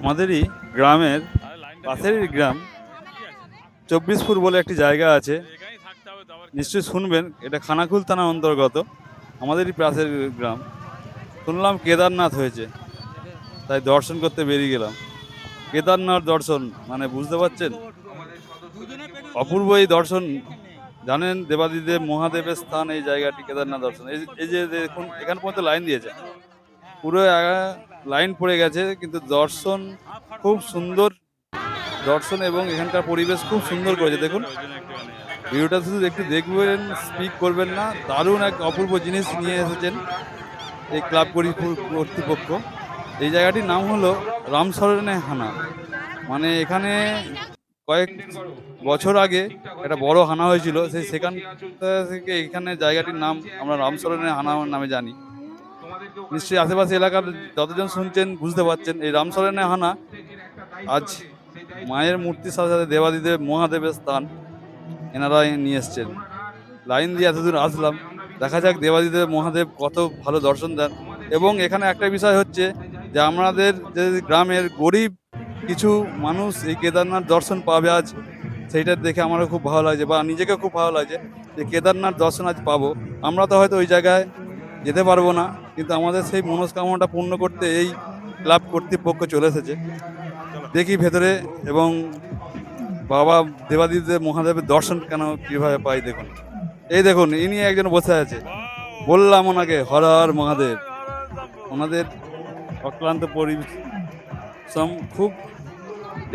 আমাদেরই গ্রামের পাশেরই গ্রাম। চব্বিশপুর বলে একটি জায়গা আছে। নিশ্চয়ই শুনবেন, এটা খানাকুল থানার অন্তর্গত, আমাদেরই পাশের গ্রাম। শুনলাম কেদারনাথ হয়েছে, তাই দর্শন করতে বেরিয়ে গেলাম। কেদারনাথ দর্শন মানে বুঝতে পারছেন? অপূর্ব এই দর্শন, জানেন দেবাদিদেব মহাদেবের স্থান এই জায়গাটি, কেদারনাথ দর্শন। এই যে দেখুন, এখান পর্যন্ত লাইন দিয়েছে। পুরো লাইন পড়ে গেছে, কিন্তু দর্শন খুব সুন্দর। দর্শন এবং এখানকার পরিবেশ খুব সুন্দর করেছে, দেখুন। ভিডিওটা শুধু একটু দেখবেন স্পিক করবেন না, দারুণ এক অপূর্ব জিনিস নিয়ে এসেছেন এই ক্লাব করি- কর্তৃপক্ষ। এই জায়গাটির নাম হলো রামসরণে হানা। মানে এখানে কয়েক বছর আগে একটা বড় হানা হয়েছিল, সেই সেখান থেকে এখানে জায়গাটির নাম আমরা রামসরণে হানা নামে জানি। নিশ্চয়ই আশেপাশে এলাকার যতজন শুনছেন বুঝতে পারছেন। এই রামসরণে হানা আজ মায়ের মূর্তির সাথে সাথে দেবাদিদেব মহাদেবের স্থান এনারা নিয়ে এসছেন। লাইন দিয়ে এতদূর আসলাম। দেখা যাক দেবাদিদেব, মহাদেব কত ভালো দর্শন দেন। এবং এখানে একটা বিষয় হচ্ছে যে আমাদের যে গ্রামের গরিব কিছু মানুষ এই কেদারনাথ দর্শন পাবে আজ, সেইটা দেখে আমারও খুব ভালো লাগছে বা নিজেকে খুব ভালো লাগছে যে কেদারনাথ দর্শন আজ পাবো। আমরা তো হয়তো ওই জায়গায় যেতে পারব না। কিন্তু আমাদের সেই মনস্কামনাটা পূর্ণ করতে এই ক্লাব কর্তৃপক্ষ চলে এসেছে। দেখি ভেতরে এবং বাবা দেবাদিদেব মহাদেবের দর্শন কেন কীভাবে পাই দেখুন। এই দেখুন, ইনি একজন বসে আছে। বললাম ওনাকে, হর হর মহাদেব। ওনাদের অক্লান্ত পরিশ্রম, খুব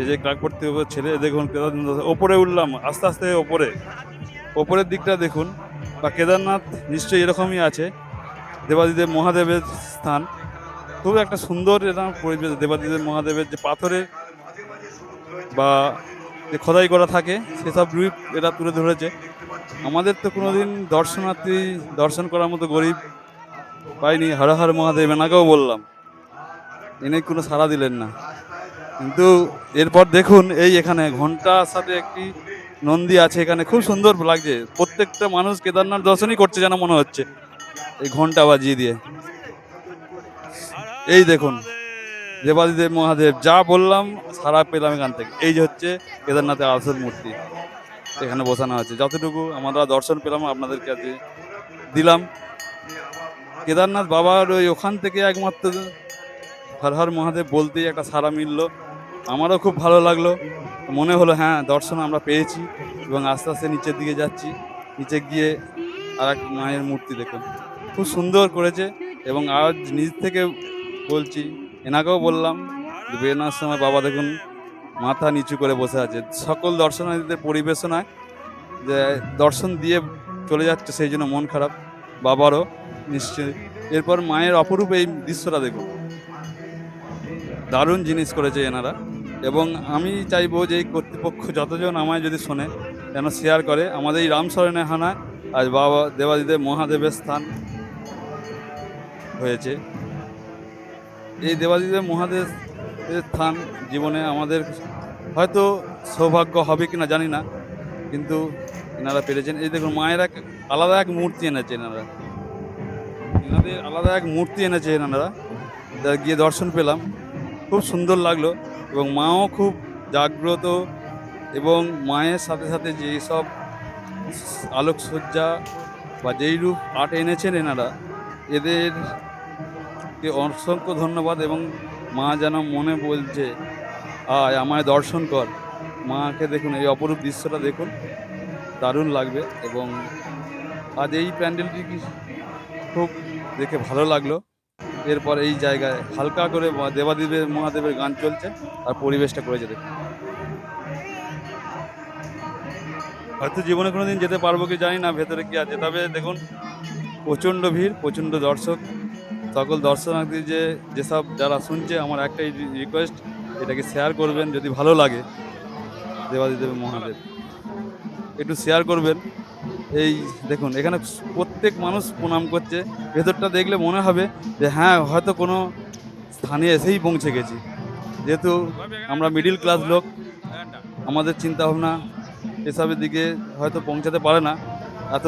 এই যে ক্লাব কর্তৃপক্ষ ছেলে, দেখুন কেদারনাথ ওপরে উঠলাম, আস্তে আস্তে ওপরে। ওপরের দিকটা দেখুন, বা কেদারনাথ নিশ্চয়ই এরকমই আছে। দেবাদিদেব মহাদেবের স্থান। খুব একটা সুন্দর এরকম পরিবেশ দেবাদিদেব মহাদেবের যে পাথরের বা যে খোদাই করা থাকে, সেসব রূপ এরা তুলে ধরেছে। আমাদের তো কোনোদিন দর্শনার্থী দর্শন করার মতো গরিব পাইনি। হর হর মহাদেব, এনাকেও বললাম। এনে কোনো সাড়া দিলেন না। কিন্তু এরপর দেখুন, এই এখানে ঘণ্টার সাথে একটি নন্দী আছে। এখানে খুব সুন্দর লাগছে। প্রত্যেকটা মানুষ কেদারনাথ দর্শনই করছে যেন মনে হচ্ছে। এই ঘণ্টা বাজিয়ে দিয়ে। এই দেখুন, দেবাদিদেব মহাদেব, যা বললাম সারা পেলাম এখান থেকে। এই যে হচ্ছে কেদারনাথের আসল মূর্তি, এখানে বসানো আছে। যতটুকু আমরা দর্শন পেলাম আপনাদের কাছে দিলাম। কেদারনাথ বাবার ওই ওখান থেকে একমাত্র হর হর মহাদেব বলতেই একটা সারা মিললো। আমারও খুব ভালো লাগল। মনে হলো হ্যাঁ দর্শন আমরা পেয়েছি এবং আস্তে আস্তে নিচের দিকে যাচ্ছি। নিচে গিয়ে আর এক মায়ের মূর্তি দেখুন। খুব সুন্দর করেছে এবং আজ নিজ থেকে বলছি, এনাকেও বললাম বেরোনোর সময় বাবা দেখুন মাথা নিচু করে বসে আছে। সকল দর্শনার্থীদের পরিবেশনায় যে দর্শন দিয়ে চলে যাচ্ছে, সেই জন্য মন খারাপ। বাবারও নিশ্চয়ই। এরপর মায়ের অপরূপ এই দৃশ্যটা দেখুন। দারুণ জিনিস করেছে এনারা। এবং আমি চাইব যে এই কর্তৃপক্ষ যতজন আমায় যদি শোনে, যেন শেয়ার করে। আমাদের এই রামসরণে হানায় আজ বাবা দেবাদিদেব মহাদেবের স্থান। হয়েছে। এই দেবাদিদেব মহাদেবের স্থান জীবনে আমাদের হয়তো সৌভাগ্য হবে কিনা জানি না, কিন্তু এনারা পেরেছেন। এই দেখুন, মায়ের এক আলাদা এক মূর্তি এনেছে এনারা। এনাদের আলাদা এক মূর্তি এনেছে এনারা। গিয়ে দর্শন পেলাম। খুব সুন্দর লাগল এবং মাও খুব জাগ্রত এবং মায়ের সাথে সাথে যেই সব আলোকসজ্জা বা যেই রূপ আর্ট এনেছেন এনারা এদেরকে অসংখ্য ধন্যবাদ এবং মা যেন মনে বলছে, আয়, আমায় দর্শন কর। মাকে দেখুন, এই অপরূপ দৃশ্যটা দেখুন, দারুণ লাগবে এবং আজ এই প্যান্ডেলটি কি- খুব দেখে ভালো লাগল। এরপর এই জায়গায় হালকা করে দেবাদেবের মহাদেবের গান চলছে আর পরিবেশটা করেছে দেখুন। হয়তো জীবনে কোনো দিন যেতে পারব কি জানি না, ভেতরে কি আছে? তবে দেখুন, প্রচণ্ড ভিড়, প্রচণ্ড দর্শক। সকল দর্শনার্থী যে যেসব যারা শুনছে, আমার একটাই রিকোয়েস্ট এটাকে শেয়ার করবেন যদি ভালো লাগে। দেবাদিদেব মহাদেব। একটু শেয়ার করবেন। এই দেখুন, এখানে প্রত্যেক মানুষ প্রণাম করছে। ভেতরটা দেখলে মনে হবে যে হ্যাঁ হয়তো কোনো স্থানে এসেই পৌঁছে গেছি। যেহেতু আমরা মিডিল ক্লাস লোক, আমাদের চিন্তাভাবনা এসবের দিকে হয়তো পৌঁছাতে পারে না। এত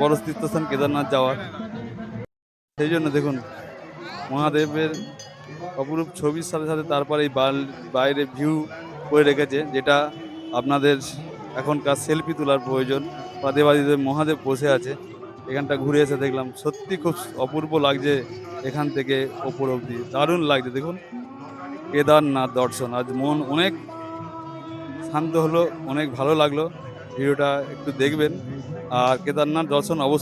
বড় তীর্থস্থান কেদারনাথ যাওয়ার। সেই জন্য দেখুন, মহাদেবের অপরূপ ছবির সাথে সাথে তারপরে এই বাইরে ভিউ করে রেখেছে, যেটা আপনাদের এখনকার সেলফি তোলার প্রয়োজন, বা পাদেবাদিতে মহাদেব বসে আছে, এখানটা ঘুরে এসে দেখলাম, সত্যি খুব অপূর্ব লাগছে এখান থেকে ওপর অবধি, দারুণ লাগছে, দেখুন। কেদারনাথ দর্শন, আজ মন অনেক শান্ত হলো, অনেক ভালো লাগল, ভিডিওটা একটু দেখবেন, আর কেদারনাথ দর্শন অবশ্যই